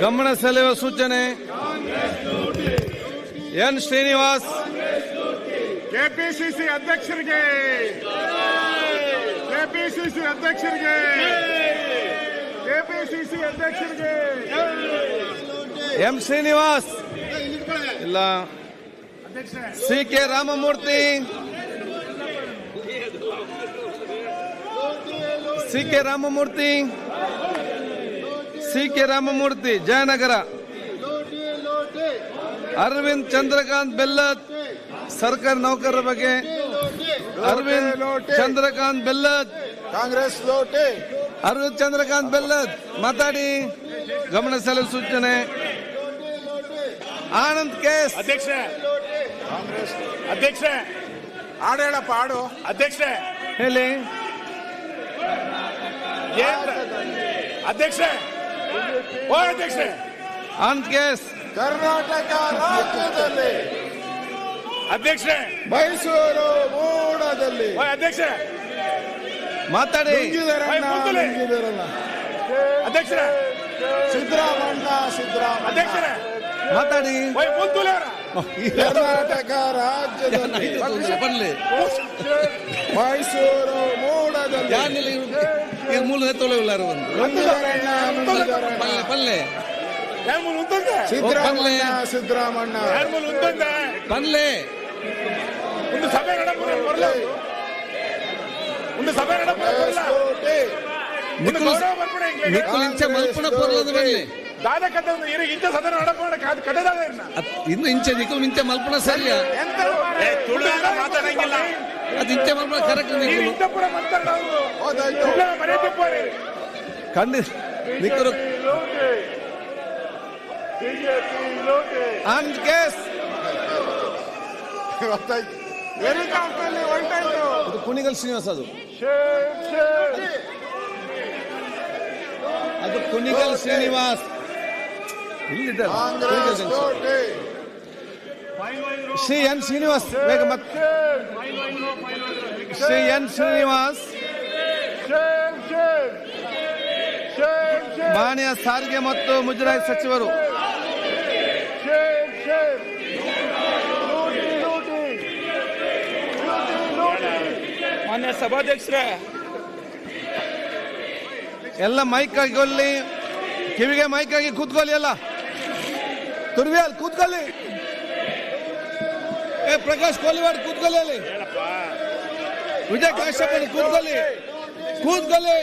ಗಮನ ಸೆಳೆಯುವ ಸೂಚನೆ. ಎನ್ ಶ್ರೀನಿವಾಸ್. ಕೆಪಿಸಿಸಿ ಅಧ್ಯಕ್ಷರಿಗೆ. ಕೆಪಿಸಿಸಿ ಅಧ್ಯಕ್ಷರಿಗೆ. ಕೆಪಿಸಿಸಿ ಅಧ್ಯಕ್ಷರಿಗೆ. ಎಂ ಶ್ರೀನಿವಾಸ್. ಇಲ್ಲ. C K Ramamurthy. C K Ramamurthy. C K Ramamurthy Jayanagar. Arvind Chandrakant Bellad ಸರ್ಕಾರಿ ನೌಕರರ ಬಗ್ಗೆ. ಅರವಿಂದ್ ಚಂದ್ರಕಾಂತ್ ಬೆಲ್ಲತ್. ಕಾಂಗ್ರೆಸ್ ಲೋಟೆ. ಅರವಿಂದ್ ಚಂದ್ರಕಾಂತ್ ಬೆಲ್ಲತ್. ಮಾತಾಡಿ. ಗಮನ ಸೆಳೆಯುವ ಸೂಚನೆ. ಆನಂದ್ ಕೇಸ್. ಅಧ್ಯಕ್ಷ. ಅಧ್ಯಕ್ಷ. ಹಾಡು ಹೇಳಪ್ಪ ಹಾಡು. ಅಧ್ಯಕ್ಷ. ಹೇಳಿ. ಅಧ್ಯಕ್ಷ ಓ ಅಧ್ಯಕ್ಷ. ಅಂತ ಕೇಸ್ ಕರ್ನಾಟಕ ರಾಜ್ಯದಲ್ಲಿ. ಅಧ್ಯಕ್ಷ. ಮೈಸೂರು ಮೂಡದಲ್ಲಿ ಅಧ್ಯಕ್ಷ. ಮಾತಾಡಿ. ನುಂಗಿದರನ್ನ, ಏ, ಮುಂದಲೆ. ನುಂಗಿದರನ್ನ. ಅಧ್ಯಕ್ಷ. ಸಿದ್ದರಾಮಣ್ಣ ಸಿದ್ದರಾಮಣ್ಣ. ಅಧ್ಯಕ್ಷರ ಮಾತಾಡಿ. ಕರ್ನಾಟಕ ರಾಜ್ಯದಲ್ಲಿ. ಮೈಸೂರು ಮೂಡದಲ್ಲಿ ಮೂಲ ತೊಳೆಯುಲ್ಲಾರ ಒಂದು. ಪಲ್ಲೆ ಮೂಲ ಉಂತಂದೆ ಸಿದ್ದರಾಮಣ್ಣ ಮೂಲ ಪಲ್ಲೆ. ಒಂದು ಸಭೆ ಬರಲ್ಲ ಒಂದು ಸಭೆ ಇಂಗ್ಲೀಷ್ ಮಲ್ಪನ ಪೋರ್ಲದ ದಾದ ಒಂದು ಸದನ ಇರ್ನ ಇನ್ನು ಇಂಚೆ ನಿಕು ಇಂಚೆ ಮಲ್ಪನ ಸರಿಯ? ಎಂತ? ಮಾತಾಡಂಗಿಲ್ಲ. ಅದು ಇಂಚೆ ಮಲ್ಪನ ಕರೆಕ್ಟ್ ನೀವು ನಿಕ್ಕುಲು ಇಂಥ ಪುರ ಮಾತಾಡೋದು ಹೋದಾಯ್ತು. ಮರ್ಯಾದೆ ಪೋರಿ ಖಂಡಿತ. ನಿಕ್ಕರು ಆನಂದ್ ಕೇಸ್. ಅದು ಕುಣಿಗಲ್ ಶ್ರೀನಿವಾಸ ಅದು. ಅದು ಕುಣಿಗಲ್ ಶ್ರೀನಿವಾಸ್. ಇಲ್ಲಿದ್ದಾರೆ ಕುಣಿಗಲ್ ಕಾಂಗ್ರೆಸ್ ಜಂಕ್ಷನ್. ಕೋಟೆ ಶ್ರೀ ಎನ್ ಶ್ರೀನಿವಾಸ್ ಬೇಗ ಮತ್ತೆ ಶ್ರೀ ಎನ್ ಶ್ರೀನಿವಾಸ್. ಮಾನ್ಯ ಸಾರಿಗೆ ಮತ್ತು ಮುಜರಾಯಿ ಸಚಿವರು. ಮಾನ್ಯ ಸಭಾಧ್ಯಕ್ಷರೇ. ಎಲ್ಲ ಮೈಕ್ ಕೊಳ್ಳಿ ಕಿವಿಗೆ ಮೈಕ್ ಆಗಿ ಕೂತ್ಕೊಳ್ಳಿ ಎಲ್ಲ. ತುರ್ವಿ ಅಲ್ಲಿ ಕೂತ್ಕೊಳ್ಳಿ. ಪ್ರಕಾಶ್ ಕೋಲಿವಾಡ್ ಕೂತ್ಕೊಳ್ಳಿ ಅಲ್ಲಿ. ವಿಜಯ್ ಕಾಶ್ಯಪ್ ಅಲ್ಲಿ ಕೂತ್ಕೊಳ್ಳಿ. ಕೂತ್ಕೊಳ್ಳಿ.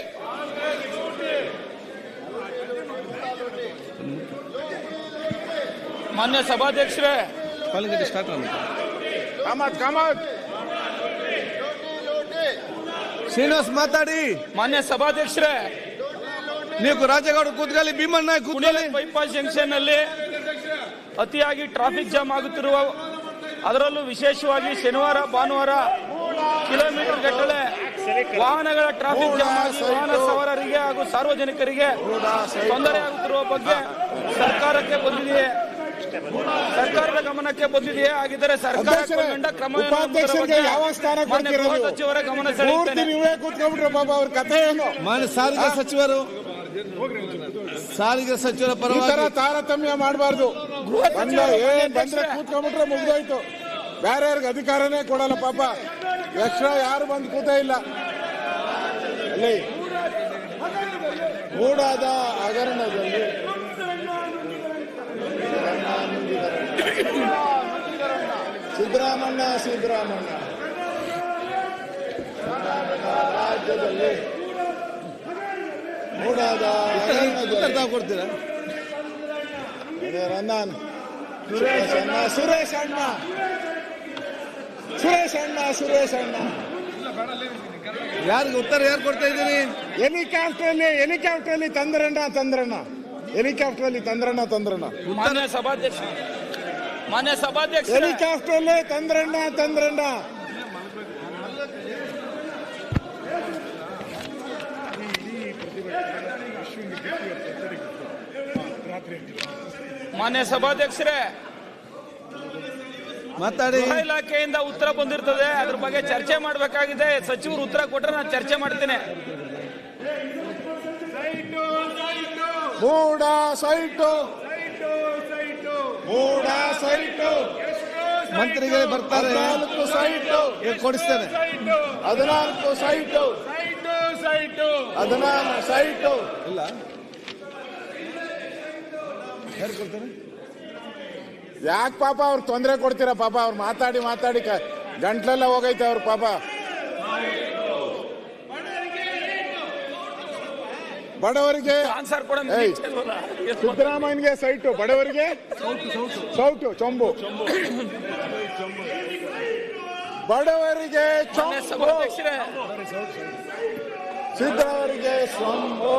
ಮಾನ್ಯ ಸಭಾಧ್ಯಕ್ಷರೇ. ಕಾಲಿಂಗ್ ಸ್ಟಾರ್ಟ್ ಕಾಮತ್ ಕಾಮತ್ ಶ್ರೀನಿವಾಸ್ ಮಾತಾಡಿ. ಮಾನ್ಯ ಸಭಾಧ್ಯಕ್ಷರೇ. ನೀವು ರಾಜಗೌಡ ಕೂತ್ಕೊಳ್ಳಿ ಭೀಮಣ್ಣ ಕೂತ್ಕೊಳ್ಳಿ. ಬೈಪಾಸ್ ಜಂಕ್ಷನ್ ಅಲ್ಲಿ ಅತಿಯಾಗಿ ಟ್ರಾಫಿಕ್ ಜಾಮ್ ಆಗುತ್ತಿರುವ ಅದರಲ್ಲೂ ವಿಶೇಷವಾಗಿ ಶನಿವಾರ ಭಾನುವಾರ ಕಿಲೋಮೀಟರ್ ಗಟ್ಟಲೆ ವಾಹನಗಳ ಟ್ರಾಫಿಕ್ ಜಾಮ್ ಆಗಿ ವಾಹನ ಸವಾರರಿಗೆ ಹಾಗೂ ಸಾರ್ವಜನಿಕರಿಗೆ ತೊಂದರೆ ಆಗುತ್ತಿರುವ ಬಗ್ಗೆ ಸರ್ಕಾರಕ್ಕೆ ಬಂದಿದೆಯೇ? ಸರ್ಕಾರದ ಗಮನಕ್ಕೆ ಬಂದಿದೆಯೇ? ಆಗಿದ್ದರೆ ಸರ್ಕಾರ? ಸಚಿವರ ಗಮನ ಮಾನ್ಯ ಸಾರಿಗೆ ಸಚಿವರು ಸಾರಿಗೆ ಸಚಿವರ ಪರವಾಗಿ ತಾರತಮ್ಯ ಮಾಡಬಾರ್ದು. ಏನ್ ಬಂದ್ರೆ ಕೂತ್ಕೊಂಡ್ಬಿಟ್ರೆ ಮುಗ್ದೋಯ್ತು. ಬೇರೆ ಯಾರಿಗೆ ಅಧಿಕಾರನೇ ಕೊಡಲ್ಲ ಪಾಪ. ಎಕ್ಸ್ಟ್ರಾ ಯಾರು ಬಂದು ಕೂತೇ ಇಲ್ಲ. ಅಲ್ಲಿ ಮೂಡಾದ ಹಗರಣದಲ್ಲಿ ಸಿದ್ದರಾಮಣ್ಣ ಸಿದ್ದರಾಮಣ್ಣ ರಾಜ್ಯದಲ್ಲಿ ಮೂಡಾದ ಹಗರಣದಲ್ಲಿ ರನ್ನಾನ್ ಸುರೇಶ್ ಅಣ್ಣ ಸುರೇಶ್ ಅಣ್ಣ. ಸುರೇಶ್ ಅಣ್ಣ ಸುರೇಶ್ ಅಣ್ಣ. ಯಾರಿಗೆ ಉತ್ತರ ಯಾರು ಕೊಡ್ತಾ ಇದ್ದೀರಿ ಹೆಲಿಕಾಪ್ಟರ್ ಅಲ್ಲಿ ಹೆಲಿಕಾಪ್ಟರ್ ಅಲ್ಲಿ ತಂದ್ರಣ್ಣ ತಂದ್ರಣ್ಣ. ಹೆಲಿಕಾಪ್ಟರ್ ಅಲ್ಲಿ ತಂದ್ರಣ್ಣ ತಂದ್ರಣ್ಣ. ಮಾನ್ಯ ಸಭಾಧ್ಯಕ್ಷ. ಮಾನ್ಯ ಸಭಾಧ್ಯಕ್ಷ. ಹೆಲಿಕಾಪ್ಟರ್ ಅಲ್ಲಿ ತಂದ್ರಣ್ಣ. ತಂದ್ರಣ್ಣ ಮಾನ್ಯ ಸಭಾಧ್ಯಕ್ಷರೇ ಮಾತಾಡಿ. ಇಲಾಖೆಯಿಂದ ಉತ್ತರ ಬಂದಿರ್ತದೆ. ಅದ್ರ ಬಗ್ಗೆ ಚರ್ಚೆ ಮಾಡಬೇಕಾಗಿದೆ. ಸಚಿವರು ಉತ್ತರ ಕೊಟ್ಟರೆ ನಾನು ಚರ್ಚೆ ಮಾಡ್ತೇನೆ. ಮೂಡ ಸೈಟು. ಮೂಡ ಸೈಟು. ಮಂತ್ರಿಗೆ ಬರ್ತಾರೆ. ಹದಿನಾಲ್ಕು ಸೈಟು. ಹದಿನಾಲ್ಕು ಸೈಟು. ಹದಿನಾಲ್ಕು ಸೈಟು. ಇಲ್ಲ. ಯಾಕೆ ಪಾಪ ಅವ್ರು ತೊಂದರೆ ಕೊಡ್ತೀರಾ ಪಾಪ? ಅವ್ರು ಮಾತಾಡಿ ಮಾತಾಡಿ ಕ- ಗಂಟ್ಲೆಲ್ಲ ಹೋಗೈತೆ ಅವ್ರ ಪಾಪ. ಬಡವರಿಗೆ ಆನ್ಸರ್ ಕೂಡ ಏಯ್. ಸಿದ್ದರಾಮಯ್ಯನಿಗೆ ಸೈಟು. ಬಡವರಿಗೆ ಸೌಟು ಚೊಂಬು. ಬಡವರಿಗೆ ಚೊಂಬು. ಸೊಂಬು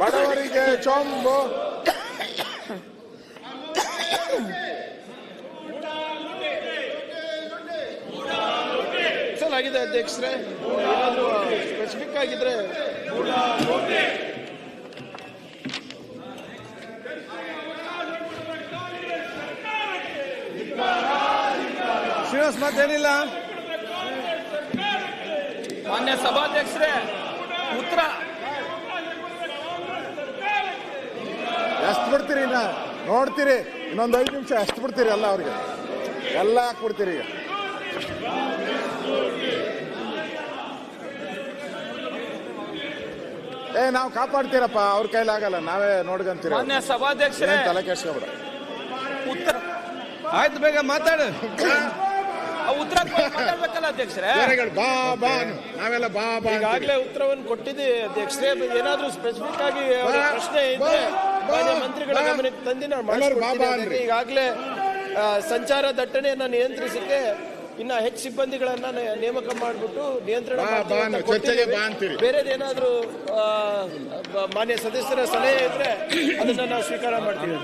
ಬಡವರಿಗೆ ಚೊಂಬು ಆಗಿದೆ ಅಧ್ಯಕ್ಷರೇ ಏನಾದರೂ ಸ್ಪೆಸಿಫಿಕ್ ಆಗಿದ್ರೆ ಶ್ರೀನಿವಾಸ್ ಮತ್ತೇನಿಲ್ಲ ಮಾನ್ಯ ಸಭಾಧ್ಯಕ್ಷರೇ ಉತ್ತರ. ಎಷ್ಟು ಬಿಡ್ತೀರಿ ಇನ್ನ? ನೋಡ್ತೀರಿ ಇನ್ನೊಂದು ಐದು ನಿಮಿಷ ಎಷ್ಟು ಬಿಡ್ತೀರಿ ಎಲ್ಲ ಅವ್ರಿಗೆ? ಎಲ್ಲ ಹಾಕ್ಬಿಡ್ತೀರಿ ಈಗ. ಏ ನಾವು ಕಾಪಾಡ್ತೀರಪ್ಪ ಅವ್ರ ಕೈಲಾಗಲ್ಲ ನಾವೇ ನೋಡ್ಕೊಂತೀರ ಮಾನ್ಯ ಸಭಾಧ್ಯಕ್ಷರೇ. ತಲೆ ಕೆಡ್ಸ್ಕೊಬೇಡ. ಉತ್ತರ. ಆಯ್ತು ಬೇಗ ಮಾತಾಡು. ಉತ್ತರ ಮಾತಾಡ್ಬೇಕಲ್ಲ ಅಧ್ಯಕ್ಷರೇ ಬಾ ಬಾ. ನಾವೆಲ್ಲ ಬಾ ಬಾ. ಈಗಾಗಲೇ ಉತ್ತರವನ್ನು ಕೊಟ್ಟಿದೆ ಅಧ್ಯಕ್ಷರೇ ಏನಾದರೂ ಸ್ಪೆಸಿಫಿಕ್ ಆಗಿ ಪ್ರಶ್ನೆ ಇದ್ರೆ ಮಂತ್ರಿಗಳ. ಗಮನಕ್ಕೆ ತಂದು ನಾನು ಮಾಡಿಸ್ಕೊಡ್ತೀನಿ ಈಗಾಗಲೇ ಸಂಚಾರ ದಟ್ಟಣೆಯನ್ನು ನಿಯಂತ್ರಿಸಕ್ಕೆ ಇನ್ನ ಹೆಚ್ಚು ಸಿಬ್ಬಂದಿಗಳನ್ನ ನೇಮಕ ಮಾಡಿಬಿಟ್ಟು ನಿಯಂತ್ರಣ. ಬೇರೆದೇನಾದ್ರೂ ಆ, ಮಾನ್ಯ ಸದಸ್ಯರ ಸಲಹೆ ಇದ್ರೆ ಅದನ್ನ ನಾವು ಸ್ವೀಕಾರ ಮಾಡ್ತೀವಿ